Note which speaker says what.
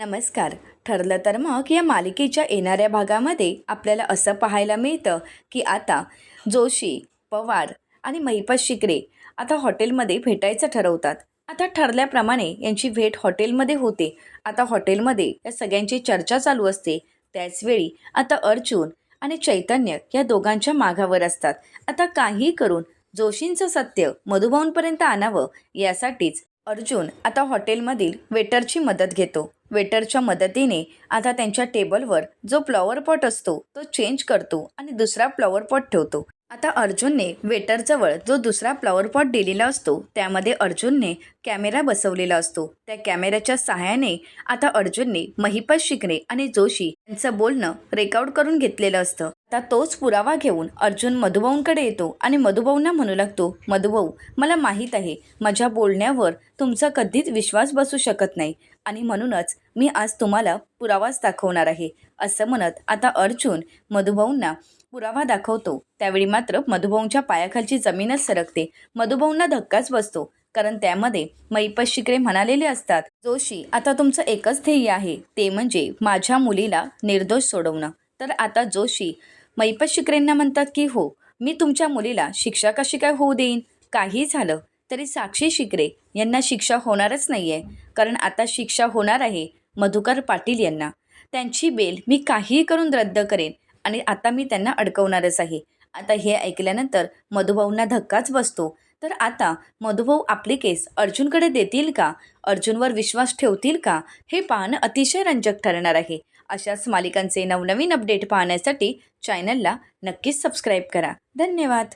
Speaker 1: नमस्कार. ठरलं तर मग या मालिकेच्या येणाऱ्या भागामध्ये आपल्याला असं पाहायला मिळतं की आता जोशी पवार आणि महिपत शिकरे आता हॉटेलमध्ये भेटायचं ठरवतात. आता ठरल्याप्रमाणे यांची भेट हॉटेलमध्ये होते. आता हॉटेलमध्ये या सगळ्यांची चर्चा चालू असते. त्याचवेळी आता अर्जुन आणि चैतन्य या दोघांच्या मागावर असतात. आता काही करून जोशींचं सत्य मधुभाऊंपर्यंत आणावं यासाठीच अर्जुन आता हॉटेलमधील वेटरची मदत घेतो. वेटरच्या मदतीने आता त्यांच्या टेबलवर जो फ्लॉवर पॉट असतो तो चेंज करतो आणि दुसरा फ्लॉवर पॉट ठेवतो. आता अर्जुनने वेटरजवळ जो दुसरा फ्लॉवर पॉट दिलेला असतो त्यामध्ये अर्जुनने कॅमेरा बसवलेला असतो. त्या कॅमेऱ्याच्या सहाय्याने आता अर्जुनने महिपत शिकणे आणि जोशी यांचं बोलणं रेकॉर्ड करून घेतलेलं असतं. आता तोच पुरावा घेऊन अर्जुन मधुभाऊंकडे येतो आणि मधुभाऊंना म्हणू लागतो मधुभाऊ मला माहीत आहे माझ्या बोलण्यावर तुमचा कधीच विश्वास बसू शकत नाही आणि म्हणूनच मी आज तुम्हाला पुरावाच दाखवणार आहे. असं म्हणत आता अर्जुन मधुभाऊंना पुरावा दाखवतो. त्यावेळी मात्र मधुभाऊंच्या पायाखालची जमीनच सरकते. मधुभाऊंना धक्काच बसतो कारण त्यामध्ये मैपत शिकरे म्हणालेले असतात जोशी आता तुमचं एकच ध्येय आहे ते म्हणजे माझ्या मुलीला निर्दोष सोडवणं. तर आता जोशी मैपत शिकरेंना म्हणतात की हो मी तुमच्या मुलीला शिक्षा कशी काय होऊ देईन? काही झालं तरी साक्षी शिकरे यांना शिक्षा होणारच नाही आहे कारण आता शिक्षा होणार आहे मधुकर पाटील यांना. त्यांची बेल मी काहीही करून रद्द करेन आणि आता मी त्यांना अडकवणारच आहे. आता हे ऐकल्यानंतर मधुभाऊंना धक्काच बसतो. तर आता मधुभाऊ आपली केस अर्जुनकडे देतील का? अर्जुनवर विश्वास ठेवतील का? हे पाहणं अतिशय रंजक ठरणार आहे. अशाच मालिकांचे नवनवीन अपडेट पाहण्यासाठी चॅनलला नक्कीच सबस्क्राईब करा. धन्यवाद.